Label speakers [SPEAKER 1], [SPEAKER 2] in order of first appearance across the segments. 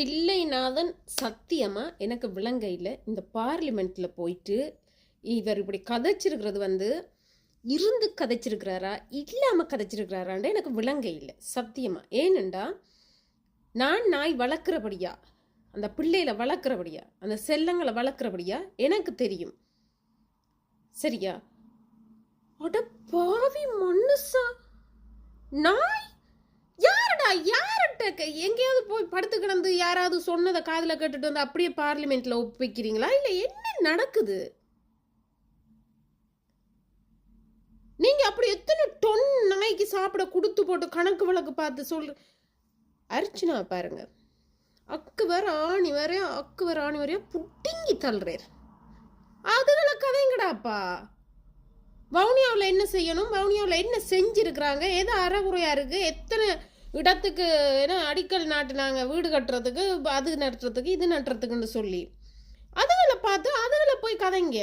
[SPEAKER 1] தில்லைநாதன் சத்தியமாக எனக்கு விளங்கையில் இல்லை. இந்த பார்லிமெண்ட்டில் போயிட்டு இவர் இப்படி கதைச்சிருக்கிறது வந்து இருந்து கதைச்சிருக்கிறாரா? இல்லாமல் கதைச்சிருக்கிறாரான்ட்டு எனக்கு விளங்க இல்லை. சத்தியமா. ஏனெண்டா நான் நாய் வளர்க்குறபடியா அந்த பிள்ளையில வளர்க்குறபடியா அந்த செல்லங்களை வளர்க்குறபடியா எனக்கு தெரியும். சரியா? அட பாவி மனுஷா நாய் யாருடா யார்கிட்ட எங்கேயாவது போய் படுத்து கிடந்து யாராவது சொன்னதை காதில் கேட்டுட்டு வந்து அப்படியே பார்லிமெண்ட்ல ஒப்பிக்கிறீங்களா? இல்லை என்ன நடக்குது? நீங்க அப்படி எத்தனை டொன் நாய்க்கு சாப்பிட கொடுத்து போட்டு கணக்கு வழக்கு பார்த்து சொல்ற அர்ச்சனா பாருங்க. அக்கு வர ஆணி வரையா அக்கு வர ஆணி வரையும் புட்டிங்கி தள்ளுறார். அதுகளை கதைங்கடாப்பா? வவுனியாவில் என்ன செய்யணும்? வவுனியாவில் என்ன செஞ்சுருக்குறாங்க? எது அறகுறையாக இருக்குது எத்தனை இடத்துக்கு என்ன அடிக்கல் நாட்டுனாங்க. வீடு கட்டுறதுக்கு அது நட்டுறதுக்கு இது நட்டுறதுக்குன்னு சொல்லி. அதுகளை பார்த்து அதுகளை போய் கதைங்க.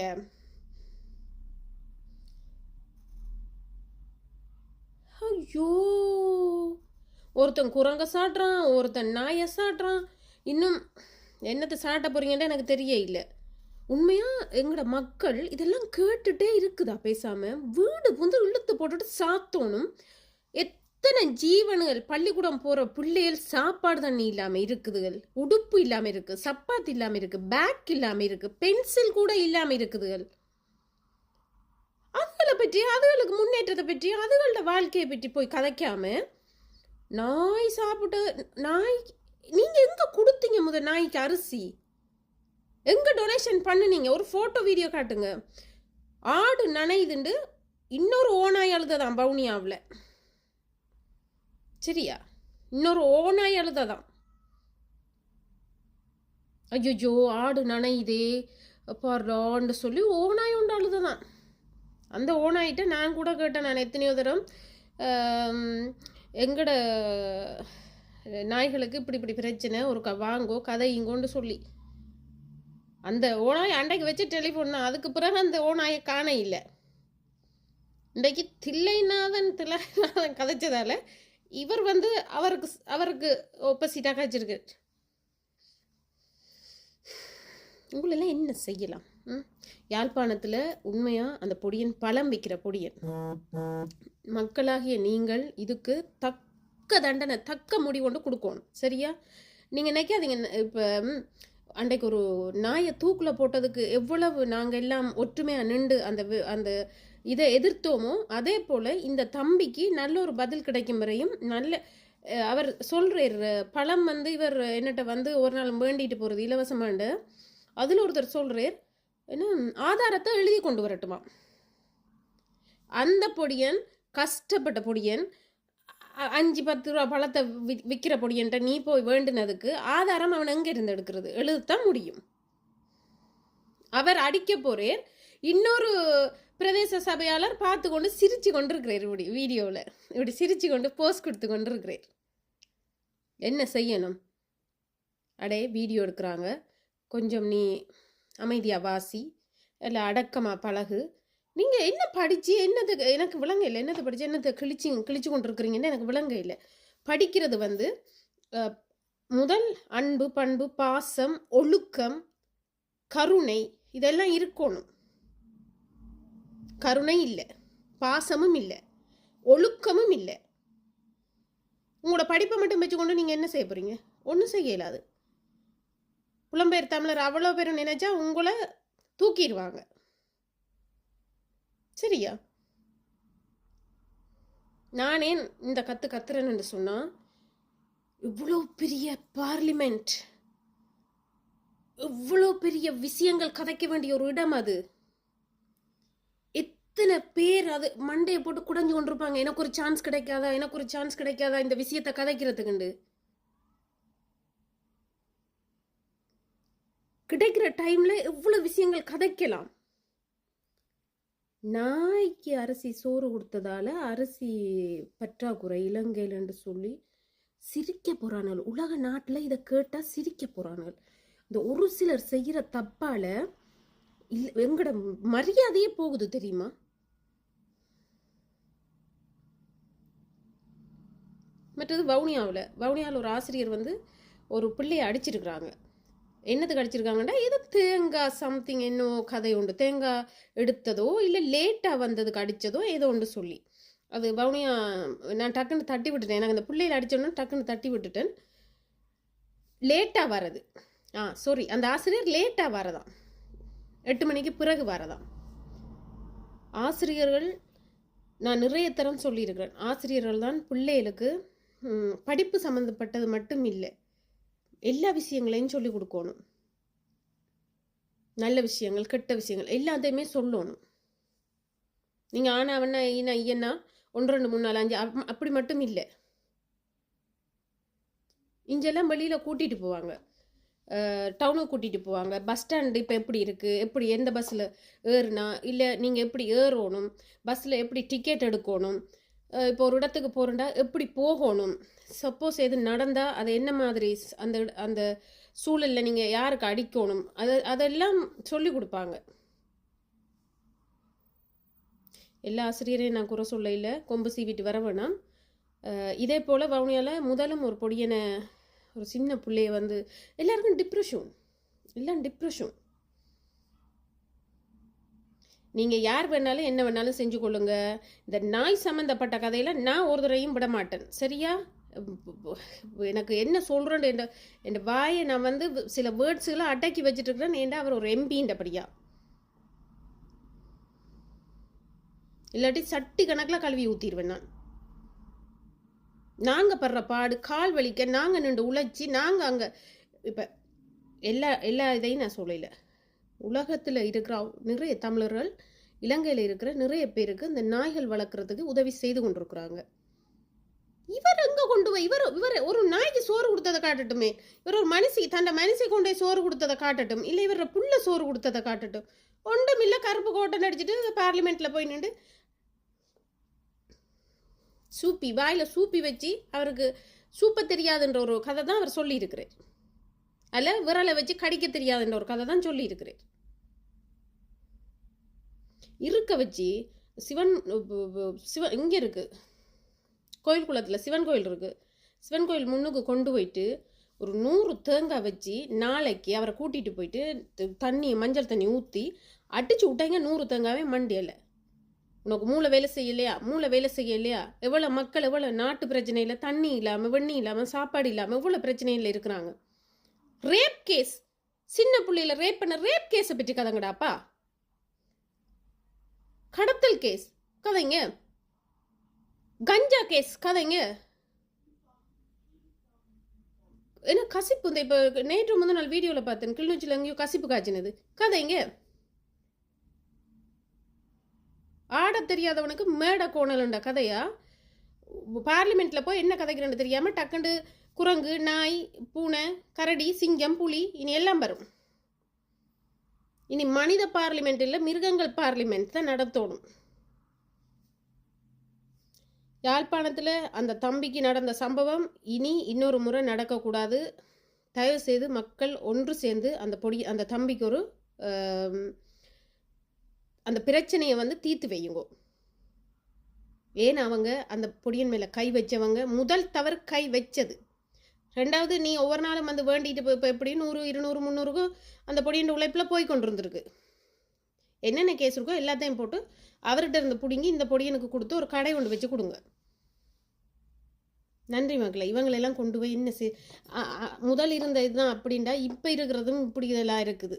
[SPEAKER 1] ஐயோ! ஒருத்தன் குரங்க சாட்டுறான் ஒருத்தன் நாயை சாட்டுறான். இன்னும் என்னத்தை சாட்ட போறீங்கன்னு எனக்கு தெரிய இல்லை. உண்மையாக எங்களோட மக்கள் இதெல்லாம் கேட்டுட்டே இருக்குதா பேசாமல் வீடு வந்து இழுத்து போட்டுட்டு சாத்தோணும். எத்தனை ஜீவனுகள் பள்ளிக்கூடம் போகிற பிள்ளைகள் சாப்பாடு தண்ணி இல்லாமல் இருக்குதுகள்? உடுப்பு இல்லாமல் இருக்குது சப்பாத்தி இல்லாமல் இருக்குது பேக் இல்லாமல் இருக்குது பென்சில் கூட இல்லாமல் இருக்குதுகள். அதுகளை பற்றி அதுகளுக்கு முன்னேற்றத்தை பற்றி அதுகளோட வாழ்க்கையை பற்றி போய் கதைக்காம நாய் சாப்பிட்டு நாய் நீங்கள் எங்கே கொடுத்தீங்க முத நாய்க்கு அரிசி? எங்கே டொனேஷன் பண்ணுனீங்க? ஒரு ஃபோட்டோ வீடியோ காட்டுங்க. ஆடு நனைதுண்டு இன்னொரு ஓனாய் அழுததான் பவுனியாவில். சரியா இன்னொரு ஓனாய் அழுததான் ஐயோ ஆடு நனையுதே பாருடான்னு சொல்லி ஓனாய் உண்டு அழுததான் அந்த ஓனாயிட்ட நான் கூட கேட்டேன் நான் எத்தனையோ தரம் எங்கட நாய்களுக்கு இப்படி இப்படி பிரச்சனை ஒரு க வாங்கோ கதையுங்கோன்னு சொல்லி அந்த ஓனாய் அண்டைக்கு வச்சு டெலிஃபோன் தான் அதுக்கு பிறகு அந்த ஓனாயை காண இல்லை இன்றைக்கு தில்லைநாதன் தில்லைநாதன் கதைச்சதால இவர் வந்து அவருக்கு அவருக்கு ஒப்போசிட்டாக வச்சிருக்கு உங்களெல்லாம் என்ன செய்யலாம்? யாழ்ப்பாணத்தில் உண்மையாக அந்த பொடியன் பழம் விற்கிற பொடியன். மக்களாகிய நீங்கள் இதுக்கு தக்க தண்டனை தக்க முடிவு கொடுக்கணும். சரியா? நீங்கள் நினைக்காதீங்க இப்போ அன்றைக்கு ஒரு நாயை தூக்கில் போட்டதுக்கு எவ்வளவு நாங்கள் எல்லாம் ஒற்றுமையாக நின்று அந்த அந்த இதை எதிர்த்தோமோ அதே போல் இந்த தம்பிக்கு நல்ல ஒரு பதில் கிடைக்கும் வரையும் நல்ல அவர் சொல்கிறார் பழம் வந்து இவர் என்னட்ட வந்து ஒரு நாள் வேண்டிட்டு போகிறது இலவசமாண்டு. அதில் ஒருத்தர் சொல்கிறார் என்ன ஆதாரத்தை எழுதி கொண்டு வரட்டுமா? அந்த பொடியன் கஷ்டப்பட்ட பொடியன் அஞ்சு பத்து ரூபா பழத்தை வி விற்கிற பொடியன்ட்ட நீ போய் வேண்டினதுக்கு ஆதாரம் அவன் எங்கே இருந்து எடுக்கிறது? எழுதத்தான் முடியும். அவர் அடிக்க போறேர் இன்னொரு பிரதேச சபையாளர் பார்த்து கொண்டு சிரிச்சு கொண்டிருக்கிறார் இப்படி வீடியோவில் இப்படி சிரிச்சு கொண்டு போஸ்ட் கொடுத்து கொண்டிருக்கிறார். என்ன செய்யணும்? அடே வீடியோ எடுக்கிறாங்க. கொஞ்சம் நீ அமைதியாக வாசி. இல்லை அடக்கமாக பழகு. நீங்கள் என்ன படித்து என்னது எனக்கு விளங்க இல்லை. என்னது படித்து என்னத்தை கிழிச்சு கிழிச்சு கொண்டு இருக்கிறீங்கன்னு எனக்கு விளங்க இல்லை. படிக்கிறது வந்து முதல் அன்பு பண்பு பாசம் ஒழுக்கம் கருணை இதெல்லாம் இருக்கணும். கருணை இல்லை பாசமும் இல்லை ஒழுக்கமும் இல்லை. உங்களோட படிப்பை மட்டும் வச்சுக்கொண்டு நீங்கள் என்ன செய்ய போகிறீங்க ஒன்றும் செய்ய இயலாது. புலம்பெயர் தமிழர் அவ்வளோ பேரும் நினைச்சா உங்களை தூக்கிடுவாங்க. சரியா? நானே இந்த கற்று கத்துறேன்னு சொன்னால் இவ்வளோ பெரிய பார்லிமெண்ட் இவ்வளோ பெரிய விஷயங்கள் கதைக்க வேண்டிய ஒரு இடம் அது. எத்தனை பேர் அது மண்டையை போட்டு குடஞ்சு கொண்டிருப்பாங்க. எனக்கு ஒரு சான்ஸ் கிடைக்காதா? எனக்கு ஒரு சான்ஸ் கிடைக்காதா? இந்த விஷயத்தை கதைக்கிறதுக்குண்டு. கிடைக்கிற டைம்ல எவ்வளவு விஷயங்கள் கதைக்கலாம். நாய்க்கு அரிசி சோறு கொடுத்ததால அரிசி பற்றாக்குறை இலங்கையில் என்று சொல்லி சிரிக்க போறானுகள் உலக நாட்டில் இதை கேட்டால் சிரிக்க போறானுகள் இந்த ஒரு சிலர் செய்கிற தப்பால இல் எங்கட மரியாதையே போகுது தெரியுமா? வந்துட்டு வவுனியாவில். வவுனியாவில் ஒரு ஆசிரியர் வந்து ஒரு பிள்ளையை அடிச்சிருக்கிறாங்க. என்னத்துக்கு அடிச்சிருக்காங்கன்னா இது தேங்காய் சம்திங் என்னோ கதை உண்டு. தேங்காய் எடுத்ததோ இல்லை லேட்டாக வந்ததுக்கு அடித்ததோ ஏதோ ஒன்று சொல்லி. அது வவுனியா நான் டக்குன்னு தட்டி விட்டுட்டேன். எனக்கு அந்த பிள்ளையில அடித்தோன்னு டக்குன்னு தட்டி விட்டுட்டேன். லேட்டாக வரது. ஆ சாரி அந்த ஆசிரியர் லேட்டாக வரதான் எட்டு மணிக்கு பிறகு வரதான் ஆசிரியர்கள் நான் நிறைய தரம் சொல்லியிருக்கிறேன். ஆசிரியர்கள் தான் பிள்ளைகளுக்கு படிப்பு சம்மந்தப்பட்டது மட்டும் இல்லை. எல்லா விஷயங்களையும் சொல்லிக் கொடுக்கணும். நல்ல விஷயங்கள் கெட்ட விஷயங்கள் எல்லாத்தையுமே சொல்லணும். நீங்கள் ஆனா அவனா ஈனா ஐயனா ஒன்று ரெண்டு மூணு நாலு அஞ்சு அப்படி மட்டும் இல்லை. இங்கெல்லாம் வெளியில் கூட்டிகிட்டு போவாங்க. டவுனுக்கு கூட்டிகிட்டு போவாங்க. பஸ் ஸ்டாண்டு இப்போ எப்படி இருக்குது எப்படி எந்த பஸ்ஸில் ஏறுனா? இல்லை நீங்கள் எப்படி ஏறணும்? பஸ்ஸில் எப்படி டிக்கெட் எடுக்கணும்? இப்போ ஒரு இடத்துக்கு போகிறோண்டா எப்படி போகணும்? சப்போஸ் எது நடந்தால் அது என்ன மாதிரி அந்த அந்த சூழலில் நீங்கள் யாருக்கு அடிக்கணும்? அது அதெல்லாம் சொல்லி கொடுப்பாங்க. எல்லா ஆசிரியரையும் நான் குறை சொல்ல இல்லை கொம்பு சீவிட்டு வர வேணாம். இதே போல் வவுனியாவில் முதலும் ஒரு பொடியனை ஒரு சின்ன பிள்ளைய வந்து எல்லாருக்கும் டிப்ரெஷன் எல்லாம் டிப்ரெஷன் நீங்கள் யார் வேணாலும் என்ன வேணாலும் செஞ்சு கொள்ளுங்க. இந்த நாய் சம்மந்தப்பட்ட கதையில் நான் ஒரு தடவையும் விட மாட்டேன். சரியா? எனக்கு என்ன சொல்கிறேன் என் என் வாயை நான் வந்து சில வேர்ட்ஸுகளை அடக்கி வச்சுட்டு இருக்கிறேன் அவர் ஒரு எம்பின்றபடியா இல்லாட்டி சட்டி கணக்கில் கழுவி ஊற்றிடுவேன் நான். நாங்கள் படுற பாடு கால் வலிக்க நாங்கள் நின்று உழைச்சி நாங்கள் அங்கே இப்போ எல்லா எல்லா இதையும் நான் சொல்லலை. உலகத்தில் இருக்கிற நிறைய தமிழர்கள் இலங்கையில் இருக்கிற நிறைய பேருக்கு இந்த நாய்கள் வளர்க்குறதுக்கு உதவி செய்து கொண்டிருக்கிறாங்க. இவர் எங்க கொண்டு போய் இவர் இவர் ஒரு நாய்க்கு சோறு கொடுத்ததை காட்டட்டுமே. இவர் ஒரு மனுஷி தன்னை மனுஷி கொண்டு போய் சோறு கொடுத்ததை காட்டட்டும். இல்லை இவர புள்ள சோறு கொடுத்ததை காட்டட்டும். ஒன்றும் இல்லை கருப்பு கோட்டை நடிச்சிட்டு பார்லிமெண்ட்டில் போய் நின்று சூப்பி வாயில் சூப்பி வச்சு அவருக்கு சூப்ப தெரியாதுன்ற ஒரு கதை தான் அவர் சொல்லியிருக்கிறார். அதில் விரலை வச்சு கடிக்க தெரியாதுன்ற ஒரு கதை தான் சொல்லியிருக்கிறார். இருக்க வச்சு சிவன் சிவன் இங்கே இருக்குது கோயில் குளத்தில் சிவன் கோயில் இருக்குது சிவன் கோயில் முன்னுக்கு கொண்டு போயிட்டு ஒரு நூறு தேங்காய் வச்சு நாளைக்கு அவரை கூட்டிகிட்டு போயிட்டு தண்ணி மஞ்சள் தண்ணி ஊற்றி அடிச்சு விட்டாங்க நூறு தேங்காவே மண்டியல உனக்கு மூளை வேலை செய்யலையா? மூளை வேலை செய்யலையா? எவ்வளோ மக்கள் எவ்வளோ நாட்டு பிரச்சனையில் தண்ணி இல்லாமல் வெண்ணி இல்லாமல் சாப்பாடு இல்லாமல் எவ்வளோ பிரச்சனையில் இருக்கிறாங்க? ரேப் கேஸ் சின்ன புள்ளையில ரேப் பண்ண ரேப் கேஸை பற்றி கதைங்கடாப்பா கடத்தல் கேஸ் கதைங்க. கஞ்சா கேஸ் கதைங்க. என்ன கசிப்பு? இந்த இப்போ நேற்று முந்தின நாள் வீடியோவில் பார்த்தேன். கிளிநொச்சியில் எங்கேயோ கசிப்பு காய்ச்சினது. கதைங்க. ஆடத் தெரியாதவனுக்கு மேடை கோணலுண்டா கதையா? பார்லிமெண்ட்டில் போய் என்ன கதைக்கிறேன்னு தெரியாமல் டக்குண்டு குரங்கு நாய் பூனை கரடி சிங்கம் புலி இனி எல்லாம் வரும். இனி மனித பார்லிமெண்ட் இல்லை மிருகங்கள் பார்லிமெண்ட் தான் நடத்தணும். யாழ்ப்பாணத்தில் அந்த தம்பிக்கு நடந்த சம்பவம் இனி இன்னொரு முறை நடக்கக்கூடாது. தயவு செய்து மக்கள் ஒன்று சேர்ந்து அந்த பொடி அந்த தம்பிக்கு ஒரு அந்த பிரச்சனையை வந்து தீர்த்து வையுங்கோ. ஏன் அவங்க அந்த பொடியன் மேலே கை வச்சவங்க? முதல் தவறு கை வச்சது. ரெண்டாவது நீ ஒவ்வொரு நாளும் வந்து வேண்டிட்டு இப்போ எப்படி நூறு இருநூறு முந்நூறுக்கும் அந்த பொடியின் உழைப்பில் போய் கொண்டு இருந்திருக்கு என்னென்ன கேஸ் இருக்கோ எல்லாத்தையும் போட்டு அவர்கிட்ட இருந்து பிடுங்கி இந்த பொடியனுக்கு கொடுத்து ஒரு கடை ஒன்று வச்சு கொடுங்க. நன்றி மக்களை இவங்களெல்லாம் கொண்டு போய் என்ன செய் அ- முதல் இருந்த இதுதான் அப்படின்டா இப்போ இருக்கிறதும் இப்படி இதெல்லாம் இருக்குது.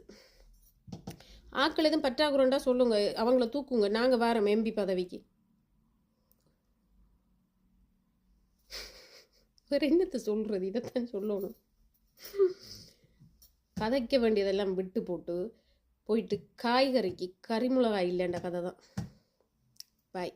[SPEAKER 1] ஆட்கள் எதுவும் பற்றாக்குறோண்டா சொல்லுங்கள் அவங்கள தூக்குங்க. நாங்கள் வரோம் எம்பி பதவிக்கு. வேற என்னத்தை சொல்கிறது இதைத்தான் சொல்லணும். கதைக்க வேண்டியதெல்லாம் விட்டு போட்டு போயிட்டு காய்கறிக்கு கறிமிளகாய் இல்லைன்ற கதை தான் பாய்